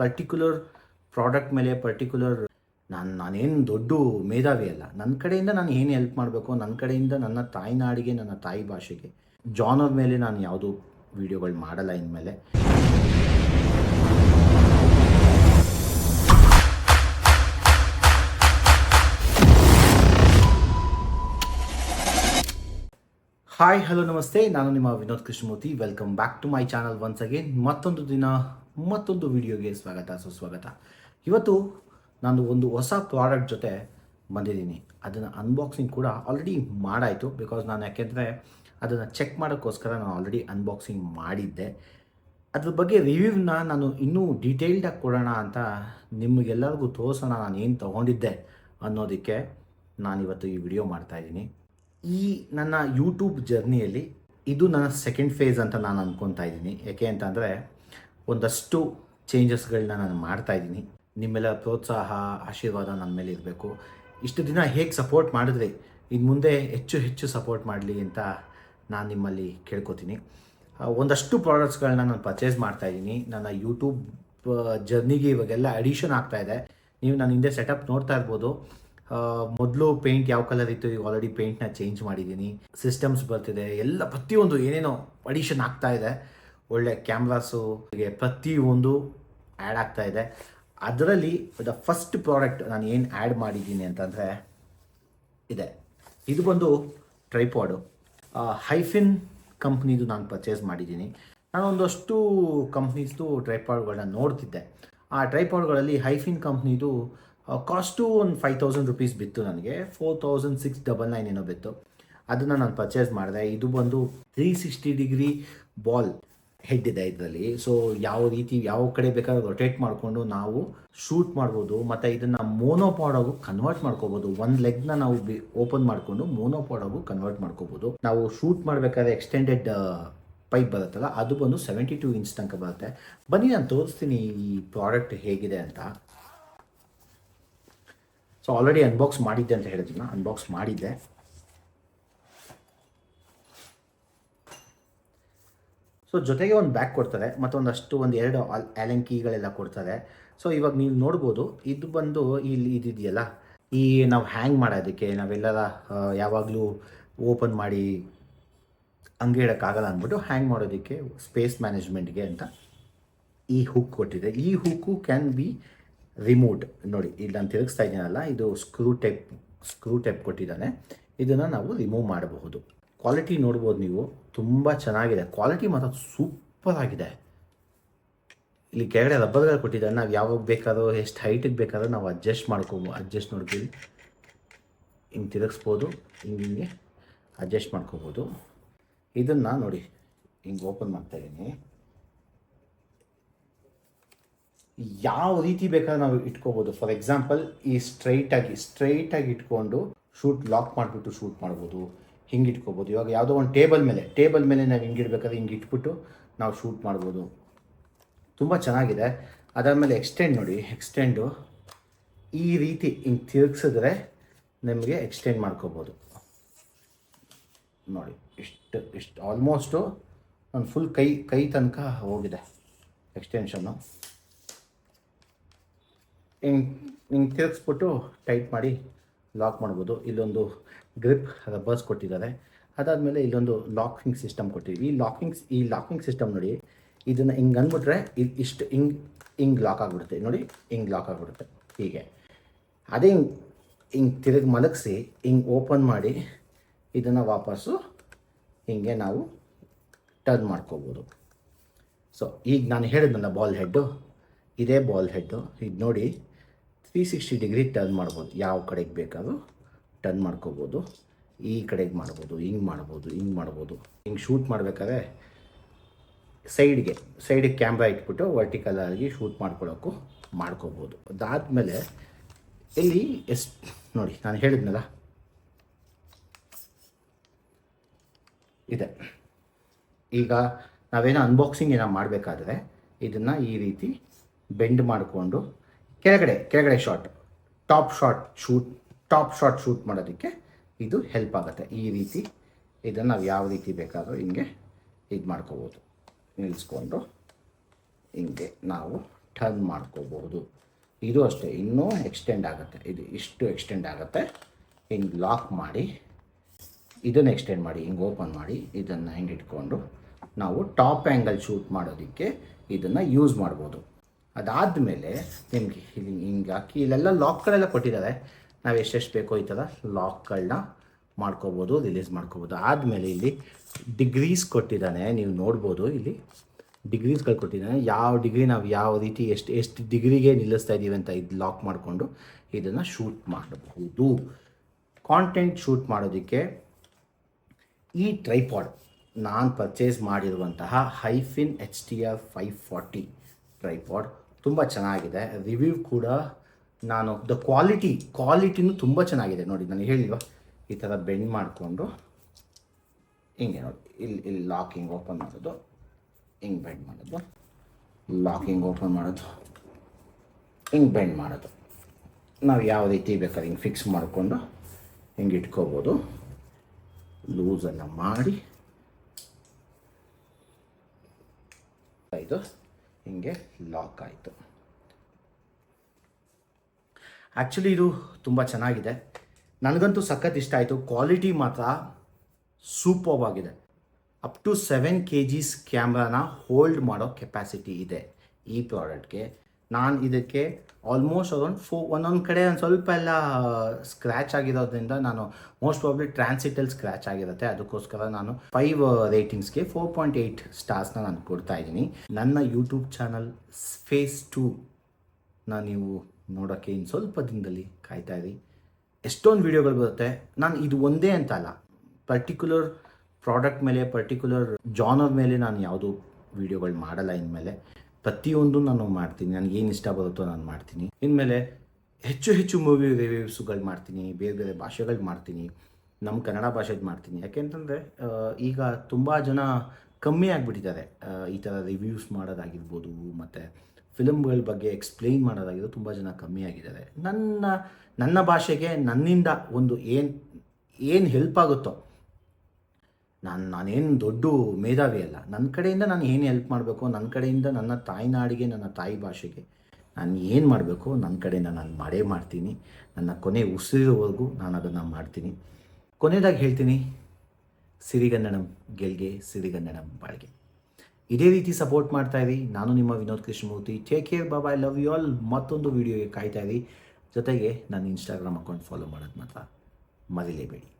Particular product ಮೇಲೆ particular ನಾನು, ನಾನೇನು ದೊಡ್ಡ ಮೇಧಾವಿ ಅಲ್ಲ. ನನ್ನ ಕಡೆಯಿಂದ ನಾನು ಏನು ಹೆಲ್ಪ್ ಮಾಡಬೇಕು? ನನ್ನ ಕಡೆಯಿಂದ ನನ್ನ ತಾಯ್ನಾಡಿಗೆ ನನ್ನ ತಾಯಿ ಭಾಷೆಗೆ. ಜಾನರ್ ಮೇಲೆ ನಾನು ಯಾವುದು ವಿಡಿಯೋಗಳು ಮಾಡಲ್ಲ ಇನ್ಮೇಲೆ. ಹಾಯ್ ಹಲೋ ನಮಸ್ತೆ. ನಾನು ನಿಮ್ಮ Vinod Krishnamurthy. Welcome back to my channel once again ಮತ್ತೊಂದು ದಿನ ಮತ್ತೊಂದು ವಿಡಿಯೋಗೆ ಸ್ವಾಗತ. ಸುಸ್ವಾಗತ. ಇವತ್ತು ನಾನು ಒಂದು ಹೊಸ ಪ್ರಾಡಕ್ಟ್ ಜೊತೆ ಬಂದಿದ್ದೀನಿ. ಅದನ್ನು ಅನ್ಬಾಕ್ಸಿಂಗ್ ಕೂಡ ಆಲ್ರೆಡಿ ಮಾಡಾಯಿತು. ಬಿಕಾಸ್ ನಾನು ಯಾಕೆಂದರೆ ಅದನ್ನು ಚೆಕ್ ಮಾಡೋಕ್ಕೋಸ್ಕರ ನಾನು ಆಲ್ರೆಡಿ ಅನ್ಬಾಕ್ಸಿಂಗ್ ಮಾಡಿದ್ದೆ. ಅದ್ರ ಬಗ್ಗೆ ರಿವ್ಯೂವ್ನ ನಾನು ಇನ್ನೂ ಡೀಟೇಲ್ಡಾಗಿ ಕೊಡೋಣ ಅಂತ ನಿಮಗೆಲ್ಲರಿಗೂ ತೋರಿಸೋಣ ನಾನು ಏನು ತೊಗೊಂಡಿದ್ದೆ ಅನ್ನೋದಕ್ಕೆ ನಾನಿವತ್ತು ಈ ವಿಡಿಯೋ ಮಾಡ್ತಾಯಿದ್ದೀನಿ ಈ ನನ್ನ ಯೂಟ್ಯೂಬ್ ಜರ್ನಿಯಲ್ಲಿ ಇದು ನನ್ನ ಸೆಕೆಂಡ್ ಫೇಸ್ ಅಂತ ನಾನು ಅಂದ್ಕೊತಾ ಇದ್ದೀನಿ. ಯಾಕೆ ಅಂತಂದರೆ ಒಂದಷ್ಟು ಚೇಂಜಸ್ಗಳನ್ನ ನಾನು ಮಾಡ್ತಾಯಿದ್ದೀನಿ ನಿಮ್ಮೆಲ್ಲ ಪ್ರೋತ್ಸಾಹ, ಆಶೀರ್ವಾದ ನನ್ನ ಮೇಲೆ ಇರಬೇಕು. ಇಷ್ಟು ದಿನ ಹೇಗೆ ಸಪೋರ್ಟ್ ಮಾಡಿದ್ರಿ ಇನ್ನು ಮುಂದೆ ಹೆಚ್ಚು ಹೆಚ್ಚು ಸಪೋರ್ಟ್ ಮಾಡಲಿ ಅಂತ ನಾನು ನಿಮ್ಮಲ್ಲಿ ಕೇಳ್ಕೊತೀನಿ. ಒಂದಷ್ಟು ಪ್ರಾಡಕ್ಟ್ಸ್ಗಳನ್ನ ನಾನು ಪರ್ಚೇಸ್ ಮಾಡ್ತಾ ಇದ್ದೀನಿ. ನನ್ನ ಯೂಟ್ಯೂಬ್ ಜರ್ನಿಗೆ ಇವಾಗೆಲ್ಲ ಅಡಿಷನ್ ಆಗ್ತಾ ಇದೆ. ನೀವು ನಾನು ಹಿಂದೆ ಸೆಟಪ್ ನೋಡ್ತಾ ಇರ್ಬೋದು. ಮೊದಲು ಪೇಂಟ್ ಯಾವ ಕಲರ್ ಇತ್ತು? ಈಗ ಆಲ್ರೆಡಿ ಪೇಂಟ್ನ ಚೇಂಜ್ ಮಾಡಿದ್ದೀನಿ. ಸಿಸ್ಟಮ್ಸ್ ಬರ್ತಿದೆ. ಎಲ್ಲ ಪ್ರತಿಯೊಂದು ಏನೇನೋ ಅಡಿಷನ್ ಆಗ್ತಾ ಇದೆ. ಒಳ್ಳೆ ಕ್ಯಾಮ್ರಾಸು ಪ್ರತಿ ಪ್ರತಿಯೊಂದು ಆ್ಯಡ್ ಆಗ್ತಾ ಇದೆ. ಅದರಲ್ಲಿ ದ ಫಸ್ಟ್ ಪ್ರಾಡಕ್ಟ್ ನಾನು ಏನು ಆ್ಯಡ್ ಮಾಡಿದ್ದೀನಿ ಅಂತಂದರೆ ಇದೆ. ಇದು ಬಂದು ಟ್ರೈಪಾಡು ಹೈಫಿನ್ ಕಂಪ್ನಿದು ನಾನು ಪರ್ಚೇಸ್ ಮಾಡಿದ್ದೀನಿ. ನಾನು ಒಂದಷ್ಟು ಕಂಪ್ನೀಸ್ದು ಟ್ರೈಪಾಡ್ಗಳನ್ನ ನೋಡ್ತಿದ್ದೆ. ಆ ಟ್ರೈಪಾಡ್ಗಳಲ್ಲಿ ಹೈಫಿನ್ ಕಂಪ್ನಿದು ಕಾಸ್ಟು ಒಂದು ಫೈವ್ ತೌಸಂಡ್ ರುಪೀಸ್ ಬಿತ್ತು ನನಗೆ. Four thousand six double nine ಏನೋ ಬಿತ್ತು. ಅದನ್ನು ನಾನು ಪರ್ಚೇಸ್ ಮಾಡಿದೆ. ಇದು ಬಂದು three sixty degree ball head ಇದೆ ಇದರಲ್ಲಿ. ಸೊ ಯಾವ ರೀತಿ, ಯಾವ ಕಡೆ ಬೇಕಾದ್ರೂ ರೊಟೇಟ್ ಮಾಡಿಕೊಂಡು ನಾವು ಶೂಟ್ ಮಾಡ್ಬೋದು, ಮತ್ತು ಇದನ್ನು ಮೋನೋಪಾಡಾಗೂ ಕನ್ವರ್ಟ್ ಮಾಡ್ಕೋಬೋದು. ಒಂದು ಲೆಗ್ನ ನಾವು ಬಿ ಓಪನ್ ಮಾಡಿಕೊಂಡು ಮೋನೋಪಾಡಾಗೂ ಕನ್ವರ್ಟ್ ಮಾಡ್ಕೋಬೋದು. ನಾವು ಶೂಟ್ ಮಾಡಬೇಕಾದ್ರೆ ಎಕ್ಸ್ಟೆಂಡೆಡ್ ಪೈಪ್ ಬರುತ್ತಲ್ಲ, ಅದು ಬಂದು ಸೆವೆಂಟಿ ಟೂ ಇಂಚ್ ತನಕ ಬರುತ್ತೆ. ಬನ್ನಿ, ನಾನು ತೋರಿಸ್ತೀನಿ ಈ ಪ್ರಾಡಕ್ಟ್ ಹೇಗಿದೆ ಅಂತ. ಸೊ ಆಲ್ರೆಡಿ ಅನ್ಬಾಕ್ಸ್ ಮಾಡಿದ್ದೆ ಅಂತ ಹೇಳಿದ್ನ ಅನ್ಬಾಕ್ಸ್ ಮಾಡಿದ್ದೆ. ಸೊ ಜೊತೆಗೆ ಒಂದು ಬ್ಯಾಗ್ ಕೊಡ್ತಾರೆ ಮತ್ತು ಒಂದಷ್ಟು ಒಂದು ಎರಡು ಆಲ್ ಕೀಗಳೆಲ್ಲ ಕೊಡ್ತಾರೆ. ಸೊ ಇವಾಗ ನೀವು ನೋಡ್ಬೋದು, ಇದು ಬಂದು ಇಲ್ಲಿ ಇದಿದೆಯಲ್ಲ, ಈ ನಾವು ಹ್ಯಾಂಗ್ ಮಾಡೋದಕ್ಕೆ ನಾವೆಲ್ಲರ ಯಾವಾಗಲೂ ಓಪನ್ ಮಾಡಿ ಹಂಗೆ ಇಡೋಕ್ಕಾಗಲ್ಲ ಅಂದ್ಬಿಟ್ಟು ಹ್ಯಾಂಗ್ ಮಾಡೋದಕ್ಕೆ ಸ್ಪೇಸ್ ಮ್ಯಾನೇಜ್ಮೆಂಟ್ಗೆ ಅಂತ ಈ ಹುಕ್ ಕೊಟ್ಟಿದೆ. ಈ ಹುಕ್ಕು ಕ್ಯಾನ್ ಬಿ ರಿಮೋಟ್ ನೋಡಿ, ಇಲ್ಲಿ ನಾನು ತಿರುಗಿಸ್ತಾ ಇದ್ದೀನಲ್ಲ, ಇದು ಸ್ಕ್ರೂ ಟೈಪ್ ಸ್ಕ್ರೂ ಟೈಪ್ ಕೊಟ್ಟಿದ್ದಾನೆ. ಇದನ್ನು ನಾವು ರಿಮೂವ್ ಮಾಡಬಹುದು. ಕ್ವಾಲಿಟಿ ನೋಡ್ಬೋದು ನೀವು. ತುಂಬ ಚೆನ್ನಾಗಿದೆ. ಕ್ವಾಲಿಟಿ ಮಾತ್ರ ಸೂಪರ್ ಆಗಿದೆ. ಇಲ್ಲಿ ಕೆಳಗಡೆ ರಬ್ಬರ್ಗಳು ಕೊಟ್ಟಿದ್ದಾರೆ. ನಾವು ಯಾವಾಗ ಬೇಕಾದ್ರೂ, ಎಷ್ಟು ಹೈಟಿಗೆ ಬೇಕಾದ್ರೂ ನಾವು ಅಡ್ಜಸ್ಟ್ ಮಾಡ್ಕೊಬೋದು ಅಡ್ಜಸ್ಟ್ ನೋಡ್ತೀವಿ. ಹಿಂಗೆ ತಿರುಗಿಸ್ಬೋದು. ಹಿಂಗೆ ಅಡ್ಜಸ್ಟ್ ಮಾಡ್ಕೋಬೋದು. ಇದನ್ನು ನೋಡಿ. ಹಿಂಗೆ ಓಪನ್ ಮಾಡ್ತಾ ಇದ್ದೀನಿ ಯಾವ ರೀತಿ ಬೇಕಾದ್ರೆ ನಾವು ಇಟ್ಕೋಬೋದು. ಫಾರ್ ಎಕ್ಸಾಂಪಲ್ ಈ ಸ್ಟ್ರೈಟಾಗಿ ಸ್ಟ್ರೈಟಾಗಿ ಇಟ್ಕೊಂಡು ಶೂಟ್ ಲಾಕ್ ಮಾಡಿಬಿಟ್ಟು ಶೂಟ್ ಮಾಡ್ಬೋದು. ಹಿಂಗೆ ಇಟ್ಕೋಬೋದು ಇವಾಗ ಯಾವುದೋ ಒಂದು ಟೇಬಲ್ ಮೇಲೆ ಟೇಬಲ್ ಮೇಲೆ ನಾವು ಹಿಂಗೆ ಇಡಬೇಕಾದ್ರೆ ಹಿಂಗೆ ಇಟ್ಬಿಟ್ಟು ನಾವು ಶೂಟ್ ಮಾಡ್ಬೋದು. ತುಂಬ ಚೆನ್ನಾಗಿದೆ. ಅದಾದಮೇಲೆ ಎಕ್ಸ್ಟೆಂಡ್ ನೋಡಿ ಎಕ್ಸ್ಟೆಂಡು ಈ ರೀತಿ ಹಿಂಗೆ ತಿರುಗಿಸಿದ್ರೆ ನಿಮಗೆ ಎಕ್ಸ್ಟೆಂಡ್ ಮಾಡ್ಕೋಬೋದು. ನೋಡಿ, ಇಷ್ಟು ಇಷ್ಟು ಆಲ್ಮೋಸ್ಟು ಒಂದು ಫುಲ್ ಕೈ ಕೈ ತನಕ ಹೋಗಿದೆ ಎಕ್ಸ್ಟೆನ್ಷನ್ನು ಹಿಂಗೆ ಹಿಂಗೆ ತಿರುಗಿಸ್ಬಿಟ್ಟು ಟೈಟ್ ಮಾಡಿ ಲಾಕ್ ಮಾಡ್ಬೋದು. ಇಲ್ಲೊಂದು ಗ್ರಿಪ್ ರಬ್ಬರ್ಸ್ ಕೊಟ್ಟಿದ್ದಾರೆ. ಅದಾದಮೇಲೆ ಇಲ್ಲೊಂದು ಲಾಕಿಂಗ್ ಸಿಸ್ಟಮ್ ಕೊಟ್ಟಿದ್ವಿ ಈ ಲಾಕಿಂಗ್ಸ್ ಈ ಲಾಕಿಂಗ್ ಸಿಸ್ಟಮ್ ನೋಡಿ, ಇದನ್ನು ಹಿಂಗೆ ಅಂದ್ಬಿಟ್ರೆ ಇದು ಇಷ್ಟು ಹಿಂಗೆ ಹಿಂಗೆ ಲಾಕ್ ಆಗಿಬಿಡುತ್ತೆ. ನೋಡಿ, ಹಿಂಗೆ ಲಾಕ್ ಆಗಿಬಿಡುತ್ತೆ. ಹೀಗೆ. ಅದೇ ಹಿಂಗೆ ಹಿಂಗೆ ತಿರುಗಿ ಮಲಗಿಸಿ, ಹಿಂಗೆ ಓಪನ್ ಮಾಡಿ ಇದನ್ನು ವಾಪಸ್ಸು ಹಿಂಗೆ ನಾವು ಟರ್ನ್ ಮಾಡ್ಕೋಬೋದು. ಸೊ ಈಗ ನಾನು ಹೇಳಿದ್ನಲ್ಲ ಬಾಲ್ ಹೆಡ್ಡು ಇದೇ ಬಾಲ್ ಹೆಡ್ಡು ಇದು ನೋಡಿ ತ್ರೀ ಸಿಕ್ಸ್ಟಿ ಡಿಗ್ರಿ ಟರ್ನ್ ಮಾಡ್ಬೋದು. ಯಾವ ಕಡೆಗೆ ಬೇಕಾದ್ರೂ. ಟರ್ನ್ ಮಾಡ್ಕೋಬೋದು. ಈ ಕಡೆಗೆ ಮಾಡ್ಬೋದು, ಹಿಂಗೆ ಮಾಡ್ಬೋದು ಹಿಂಗೆ ಮಾಡ್ಬೋದು. ಹಿಂಗೆ ಶೂಟ್ ಮಾಡಬೇಕಾದ್ರೆ ಸೈಡ್ಗೆ, ಸೈಡಿಗೆ ಕ್ಯಾಮ್ರಾ ಇಟ್ಬಿಟ್ಟು ವರ್ಟಿಕಲ್ ಆಗಿ ಶೂಟ್ ಮಾಡ್ಕೊಳ್ಳೋಕ್ಕೂ ಮಾಡ್ಕೋಬೋದು. ಅದಾದಮೇಲೆ ಇಲ್ಲಿ ಎಷ್ಟು, ನೋಡಿ, ನಾನು ಹೇಳಿದ್ನಲ್ಲ? ಇದೆ. ಈಗ ನಾವೇನೋ ಅನ್ಬಾಕ್ಸಿಂಗ್ ಏನೋ ಮಾಡಬೇಕಾದ್ರೆ ಇದನ್ನು ಈ ರೀತಿ ಬೆಂಡ್ ಮಾಡಿಕೊಂಡು ಕೆಳಗಡೆ ಕೆಳಗಡೆ shot top shot shoot top shot shoot ಮಾಡೋದಕ್ಕೆ ಇದು ಹೆಲ್ಪ್ ಆಗುತ್ತೆ. ಈ ರೀತಿ ಇದನ್ನು ನಾವು ಯಾವ ರೀತಿ ಬೇಕಾದರೂ ಹಿಂಗೆ ಇದು ಮಾಡ್ಕೋಬೋದು. ನಿಲ್ಲಿಸ್ಕೊಂಡು ಹಿಂಗೆ ನಾವು ಟರ್ನ್ ಮಾಡ್ಕೋಬಹುದು ಇದು ಅಷ್ಟೇ, ಇನ್ನೂ ಎಕ್ಸ್ಟೆಂಡ್ ಆಗುತ್ತೆ. ಇದು ಇಷ್ಟು ಎಕ್ಸ್ಟೆಂಡ್ ಆಗುತ್ತೆ. ಹಿಂಗೆ ಲಾಕ್ ಮಾಡಿ, ಇದನ್ನು ಎಕ್ಸ್ಟೆಂಡ್ ಮಾಡಿ, ಹಿಂಗೆ ಓಪನ್ ಮಾಡಿ, ಇದನ್ನು ಹಿಂಗೆ ಇಟ್ಕೊಂಡು ನಾವು ಟಾಪ್ ಆ್ಯಂಗಲ್ ಶೂಟ್ ಮಾಡೋದಕ್ಕೆ ಇದನ್ನು ಯೂಸ್ ಮಾಡ್ಬೋದು. ಅದಾದಮೇಲೆ ನಿಮಗೆ ಇಲ್ಲಿ ಹಿಂಗೆ ಹಾಕಿ, ಇಲ್ಲೆಲ್ಲ ಲಾಕ್ಗಳೆಲ್ಲ ಕೊಟ್ಟಿದ್ದಾರೆ. ನಾವು ಎಷ್ಟೆಷ್ಟು ಬೇಕೋ ಈ ಥರ ಲಾಕ್ಗಳನ್ನ ಮಾಡ್ಕೋಬೋದು ರಿಲೀಸ್ ಮಾಡ್ಕೋಬೋದು. ಆದಮೇಲೆ ಇಲ್ಲಿ ಡಿಗ್ರೀಸ್ ಕೊಟ್ಟಿದ್ದಾನೆ, ನೀವು ನೋಡ್ಬೋದು ಇಲ್ಲಿ. ಡಿಗ್ರೀಸ್ಗಳು ಕೊಟ್ಟಿದ್ದಾನೆ. ಯಾವ ಡಿಗ್ರಿ ನಾವು ಯಾವ ರೀತಿ ಎಷ್ಟು ಎಷ್ಟು ಡಿಗ್ರಿಗೆ ನಿಲ್ಲಿಸ್ತಾ ಇದ್ದೀವಿ ಅಂತ ಇದು ಲಾಕ್ ಮಾಡಿಕೊಂಡು ಇದನ್ನು ಶೂಟ್ ಮಾಡಬಹುದು ಕಾಂಟೆಂಟ್ ಶೂಟ್ ಮಾಡೋದಕ್ಕೆ ಈ ಟ್ರೈಪಾಡ್ ನಾನು ಪರ್ಚೇಸ್ ಮಾಡಿರುವಂತಹ ಹೈಫಿನ್ H T R five forty tripod ತುಂಬ ಚೆನ್ನಾಗಿದೆ. ರಿವ್ಯೂ ಕೂಡ ನಾನು ದ ಕ್ವಾಲಿಟಿ ಕ್ವಾಲಿಟಿನೂ ತುಂಬ ಚೆನ್ನಾಗಿದೆ ನೋಡಿ, ನಾನು ಹೇಳಿಲ್ವಾ? ಈ ಥರ ಬೆಂಡ್ ಮಾಡಿಕೊಂಡು, ಹಿಂಗೆ ನೋಡಿ, ಇಲ್ಲಿ ಇಲ್ಲಿ ಲಾಕಿಂಗ್ ಓಪನ್ ಮಾಡೋದು, ಹಿಂಗೆ ಬೆಂಡ್ ಮಾಡೋದು ಲಾಕಿಂಗ್ ಓಪನ್ ಮಾಡೋದು, ಹಿಂಗೆ ಬೆಂಡ್ ಮಾಡೋದು. ನಾವು ಯಾವ ರೀತಿ ಬೇಕಾದ್ರೆ ಹಿಂಗೆ ಫಿಕ್ಸ್ ಮಾಡಿಕೊಂಡು ಹಿಂಗೆ ಇಟ್ಕೋಬೋದು. ಲೂಸನ್ನು ಮಾಡಿ, ಇದು ಹಿಂಗೆ ಲಾಕ್ ಆಯಿತು. ಆ್ಯಕ್ಚುಲಿ ಇದು ತುಂಬ ಚೆನ್ನಾಗಿದೆ. ನನಗಂತೂ ಸಖತ್ ಇಷ್ಟ ಆಯಿತು. ಕ್ವಾಲಿಟಿ ಮಾತ್ರ ಸೂಪರ್ಬ್ ಆಗಿದೆ. Up to seven K Gs ಕ್ಯಾಮ್ರಾನ hold ಮಾಡೋ ಕೆಪಾಸಿಟಿ ಇದೆ ಈ ಪ್ರಾಡಕ್ಟ್ಗೆ ನಾನು ಇದಕ್ಕೆ ಆಲ್ಮೋಸ್ಟ್ ಅದೊಂದು ಫೋ ಒಂದೊಂದು ಕಡೆ ಒಂದು ಸ್ವಲ್ಪ ಎಲ್ಲ ಸ್ಕ್ರ್ಯಾಚ್ ಆಗಿರೋದ್ರಿಂದ ನಾನು ಮೋಸ್ಟ್ ಪ್ರಾಬ್ಲಿ ಟ್ರಾನ್ಸಿಟಲ್ ಸ್ಕ್ರ್ಯಾಚ್ ಆಗಿರುತ್ತೆ. ಅದಕ್ಕೋಸ್ಕರ ನಾನು ಫೈವ್ ರೇಟಿಂಗ್ಸ್ಗೆ ಫೋರ್ ಪಾಯಿಂಟ್ ಏಯ್ಟ್ ಸ್ಟಾರ್ಸ್ನ ನಾನು ಕೊಡ್ತಾ ಇದ್ದೀನಿ. ನನ್ನ ಯೂಟ್ಯೂಬ್ ಚಾನಲ್ ಫೇಸ್ ಟೂನ ನೀವು ನೋಡೋಕ್ಕೆ ಇನ್ನು ಸ್ವಲ್ಪ ದಿನದಲ್ಲಿ ಕಾಯ್ತಾ ಇರಿ. ಎಷ್ಟೊಂದು ವೀಡಿಯೋಗಳು ಬರುತ್ತೆ? ನಾನು ಇದು ಒಂದೇ ಅಂತ ಅಲ್ಲ. ಪರ್ಟಿಕ್ಯುಲರ್ ಪ್ರಾಡಕ್ಟ್ ಮೇಲೆ ಪರ್ಟಿಕ್ಯುಲರ್ ಜಾನರ್ ಮೇಲೆ ನಾನು ಯಾವುದು ವೀಡಿಯೋಗಳು ಮಾಡಲ್ಲ ಇನ್ಮೇಲೆ. ಪ್ರತಿಯೊಂದು ನಾನು ಮಾಡ್ತೀನಿ. ನನಗೆ ಏನು ಇಷ್ಟ ಬರುತ್ತೋ ನಾನು ಮಾಡ್ತೀನಿ. ಇನ್ಮೇಲೆ ಹೆಚ್ಚು ಹೆಚ್ಚು ಮೂವಿ ರಿವ್ಯೂಸ್ಗಳು ಮಾಡ್ತೀನಿ. ಬೇರೆ ಬೇರೆ ಭಾಷೆಗಳು ಮಾಡ್ತೀನಿ. ನಮ್ಮ ಕನ್ನಡ ಭಾಷೆದು ಮಾಡ್ತೀನಿ. ಯಾಕೆಂತಂದರೆ ಈಗ ತುಂಬ ಜನ ಕಮ್ಮಿ ಆಗಿಬಿಟ್ಟಿದ್ದಾರೆ. ಈ ಥರ ರಿವ್ಯೂಸ್ ಮಾಡೋದಾಗಿರ್ಬೋದು, ಮತ್ತು ಫಿಲಮ್ಗಳ ಬಗ್ಗೆ ಎಕ್ಸ್ಪ್ಲೈನ್ ಮಾಡೋದಾಗಿರೋದು ತುಂಬ ಜನ ಕಮ್ಮಿ ಆಗಿದ್ದಾರೆ. ನನ್ನ ನನ್ನ ಭಾಷೆಗೆ ನನ್ನಿಂದ ಒಂದು ಏನು ಏನು ಹೆಲ್ಪ್ ಆಗುತ್ತೋ, ನಾನು, ನಾನೇನು ದೊಡ್ಡ ಮೇಧಾವಿ ಅಲ್ಲ ನನ್ನ ಕಡೆಯಿಂದ ನಾನು ಏನು ಹೆಲ್ಪ್ ಮಾಡಬೇಕು ನನ್ನ ಕಡೆಯಿಂದ ನನ್ನ ತಾಯಿನಾಡಿಗೆ, ನನ್ನ ತಾಯಿ ಭಾಷೆಗೆ ನಾನು ಏನು ಮಾಡಬೇಕು ನನ್ನ ಕಡೆಯಿಂದ ನಾನು ಮಾಡೇ ಮಾಡ್ತೀನಿ. ನನ್ನ ಕೊನೆ ಉಸಿರುವವರೆಗೂ ನಾನು ಅದನ್ನು ಮಾಡ್ತೀನಿ. ಕೊನೆಯದಾಗಿ ಹೇಳ್ತೀನಿ, ಸಿರಿಗನ್ನಡಂ ಗೆಲ್ಗೆ, ಸಿರಿಗನ್ನಡಂ ಬಾಳ್ಗೆ. ಇದೇ ರೀತಿ ಸಪೋರ್ಟ್ ಮಾಡ್ತಾ ಇರಿ. ನಾನು ನಿಮ್ಮ ವಿನೋದ್ ಕೃಷ್ಣಮೂರ್ತಿ. ಟೇಕ್ ಕೇರ್ ಬಾಬಾ ಐ ಲವ್ ಯು ಆಲ್ ಮತ್ತೊಂದು ವೀಡಿಯೋಗೆ ಕಾಯ್ತಾ ಇರಿ. ಜೊತೆಗೆ ನನ್ನ ಇನ್ಸ್ಟಾಗ್ರಾಮ್ ಅಕೌಂಟ್ ಫಾಲೋ ಮಾಡೋದು ಮಾತ್ರ ಮರಿಲೇಬೇಡಿ.